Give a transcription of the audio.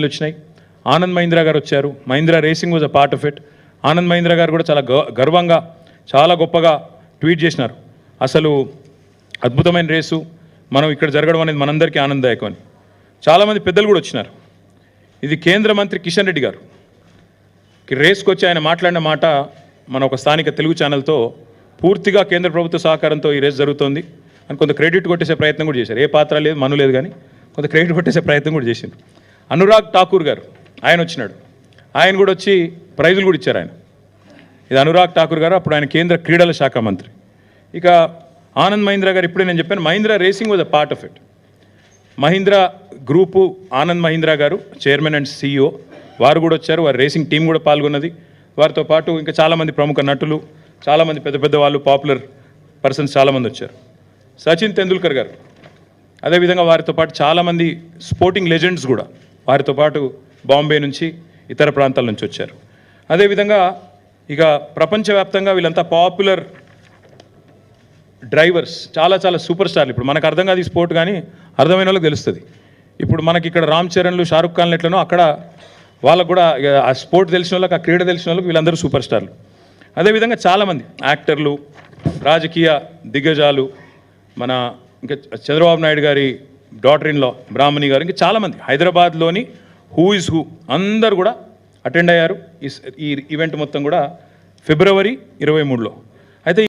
వచ్చినాయి. ఆనంద్ మహీంద్రా గారు వచ్చారు. Mahindra racing was a part of it Anand Mahindra గారు కూడా చాలా గ- గర్వంగా చాలా గొప్పగా ట్వీట్ చేసినారు. అసలు అద్భుతమైన రేసు. మనం ఇక్కడ జరగడం అనేది మనందరికీ ఆనందదాయకం అని. చాలామంది పెద్దలు కూడా వచ్చినారు. ఇది కేంద్ర మంత్రి కిషన్ రెడ్డి గారు. రేసుకు వచ్చి ఆయన మాట్లాడిన మాట మన ఒక స్థానిక తెలుగు ఛానల్తో పూర్తిగా కేంద్ర ప్రభుత్వ సహకారంతో ఈ రేస్ జరుగుతోంది. అని కొంత క్రెడిట్ కొట్టేసే ప్రయత్నం కూడా చేశారు. ఏ పాత్ర లేదు మను లేదు కానీ కొంత క్రెడిట్ కొట్టేసే ప్రయత్నం కూడా చేసింది. అనురాగ్ ఠాకూర్ గారు ఆయన వచ్చినాడు. ఆయన కూడా వచ్చి ప్రైజులు కూడా ఇచ్చారు ఆయన. ఇది అనురాగ్ ఠాకూర్ గారు అప్పుడు ఆయన కేంద్ర క్రీడల శాఖ మంత్రి. ఇక ఆనంద్ మహీంద్రా గారు ఇప్పుడే నేను చెప్పాను Mahindra racing was a part of it Mahindra group Anand Mahindra గారు చైర్మన్ అండ్ సీఈఓ వారు కూడా వచ్చారు వారి రేసింగ్ టీం కూడా పాల్గొన్నది. వారితో పాటు ఇంకా చాలామంది ప్రముఖ నటులు చాలామంది పెద్ద పెద్ద వాళ్ళు పాపులర్ పర్సన్స్ చాలామంది వచ్చారు. సచిన్ తెండూల్కర్ గారు అదేవిధంగా వారితో పాటు చాలామంది స్పోర్టింగ్ లెజెండ్స్ కూడా. వారితో పాటు బాంబే నుంచి ఇతర ప్రాంతాల నుంచి వచ్చారు. అదేవిధంగా ఇక ప్రపంచవ్యాప్తంగా వీళ్ళంతా పాపులర్ డ్రైవర్స్ చాలా చాలా సూపర్ స్టార్లు ఇప్పుడు మనకు అర్థం కాదు ఈ స్పోర్ట్ కానీ అర్థమైన వాళ్ళకి తెలుస్తుంది. ఇప్పుడు మనకి ఇక్కడ రామ్ చరణ్లు షారుఖ్ ఖాన్లు ఎట్లనో అక్కడ వాళ్ళకు కూడా ఇక ఆ స్పోర్ట్ తెలిసిన వాళ్ళకి ఆ క్రీడ తెలిసిన వాళ్ళకి వీళ్ళందరూ సూపర్ స్టార్లు అదేవిధంగా చాలామంది యాక్టర్లు రాజకీయ దిగ్గజాలు మన ఇంకా చంద్రబాబు నాయుడు గారి డాటర్ బ్రాహ్మణి గారు ఇంకా చాలామంది హైదరాబాద్లోని హూ ఇస్ హూ అందరు కూడా అటెండ్ అయ్యారు. ఈ ఈవెంట్ మొత్తం కూడా ఫిబ్రవరి ఇరవై మూడులో.